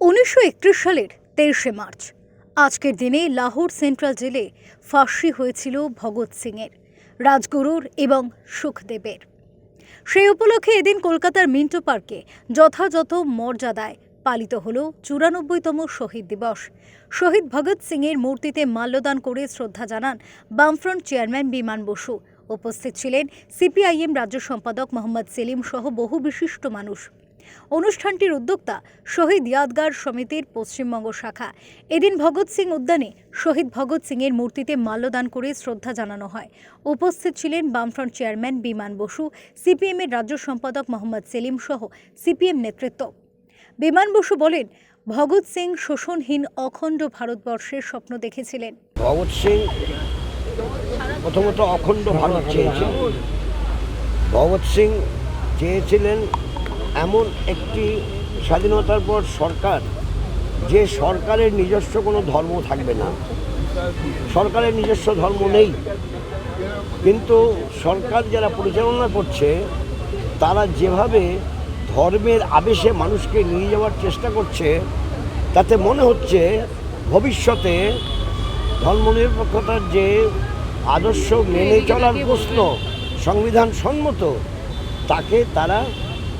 উনিশশো একত্রিশ সালের তেইশে মার্চ। আজকের দিনে লাহোর সেন্ট্রাল জেলে ফাঁসি হয়েছিল ভগৎ সিংয়ের, রাজগুরুর এবং সুখদেবের। সেই উপলক্ষে এদিন কলকাতার মিন্টো পার্কে যথাযথ মর্যাদায় পালিত হল চুরানব্বইতম শহীদ দিবস। শহীদ ভগৎ সিংয়ের মূর্তিতে মাল্যদান করে শ্রদ্ধা জানান বামফ্রন্ট চেয়ারম্যান বিমান বসু। উপস্থিত ছিলেন সিপিআইএম রাজ্য সম্পাদক মোহাম্মদ সেলিম সহ বহু বিশিষ্ট মানুষ। অনুষ্ঠানটির উদ্যোক্তা শহীদ ইয়াদগার সমিতির পশ্চিমবঙ্গ শাখা। এদিন ভগৎ সিং উদ্যানে শহীদ ভগৎ সিংয়ের মূর্তিতে মাল্যদান করে শ্রদ্ধা জানানো হয়। উপস্থিত ছিলেন বামফ্রন্ট চেয়ারম্যান বিমান বসু, সিপিএমের রাজ্য সম্পাদক মোহাম্মদ সেলিম সহ সিপিএম নেতৃত্ব। বিমান বসু বলেন, ভগৎ সিং শোষণহীন অখণ্ড ভারতবর্ষের স্বপ্ন দেখেছিলেন। ভগৎ সিং প্রথমত অখণ্ড ভারত চেয়েছিলেন ভগৎ সিং চেয়েছিলেন এমন একটি স্বাধীনতার পর সরকার, যে সরকারের নিজস্ব কোনো ধর্ম থাকবে না। সরকারের নিজস্ব ধর্ম নেই। কিন্তু সরকার যারা পরিচালনা করছে, তারা যেভাবে ধর্মের আবেশে মানুষকে নিয়ে যাওয়ার চেষ্টা করছে, তাতে মনে হচ্ছে ভবিষ্যতে ধর্মনিরপেক্ষতার যে আদর্শ মেনে চলার প্রশ্ন সংবিধান সম্মত তাকে তারা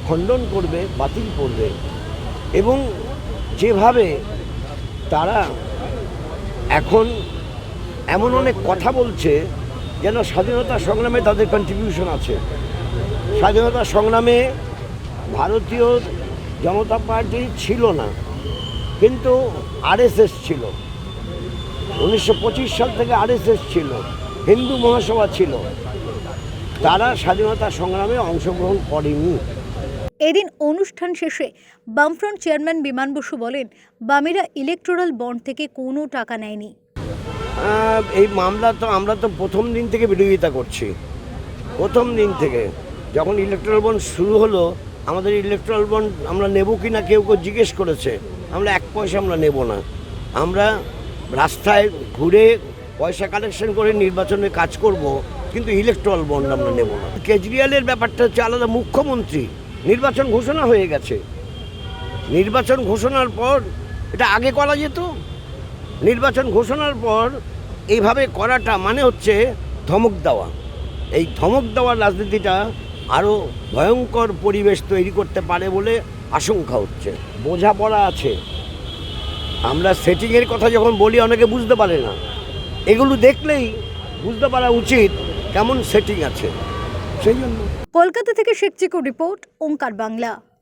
খণ্ডন করবে, বাতিল করবে। এবং যেভাবে তারা এখন এমন অনেক কথা বলছে, যেন স্বাধীনতা সংগ্রামে তাদের কন্ট্রিবিউশন আছে। স্বাধীনতা সংগ্রামে ভারতীয় জনতা পার্টি ছিল না, কিন্তু আরএসএস ছিল। উনিশশো পঁচিশ সাল থেকে আরএসএস ছিল, হিন্দু মহাসভা ছিল। তারা স্বাধীনতা সংগ্রামে অংশগ্রহণ করেনি। এদিন অনুষ্ঠান শেষে বামফ্রন্ট চেয়ারম্যান বিমান বসু বলেন, বামেরা ইলেকট্রাল বন্ড থেকে কোনো টাকা নেয়নি। এই মামলা তো আমরা তো প্রথম দিন থেকে বিরোধিতা করছি। প্রথম দিন থেকে যখন ইলেকট্রাল বন্ড শুরু হলো, আমাদের ইলেকট্রাল বন্ড আমরা নেব কি না কেউ কেউ জিজ্ঞেস করেছে। আমরা এক পয়সা আমরা নেব না। আমরা রাস্তায় ঘুরে পয়সা কালেকশন করে নির্বাচনে কাজ করব, কিন্তু ইলেকট্রাল বন্ড আমরা নেব না। কেজরিওয়ালের ব্যাপারটা হচ্ছে আলাদা মুখ্যমন্ত্রী। নির্বাচন ঘোষণা হয়ে গেছে। নির্বাচন ঘোষণার পর এটা আগে করা যেত? নির্বাচন ঘোষণার পর এইভাবে করাটা মানে হচ্ছে ধমক দেওয়া। এই ধমক দেওয়ার রাজনীতিটা আরও ভয়ঙ্কর পরিবেশ তৈরি করতে পারে বলে আশঙ্কা হচ্ছে। বোঝাপড়া আছে। আমরা সেটিংয়ের কথা যখন বলি, অনেকে বুঝতে পারে না। এগুলো দেখলেই বুঝতে পারা উচিত কেমন সেটিং আছে। সেই জন্য। কলকাতা থেকে শেখ রিপোর্ট ওঙ্কার বাংলা।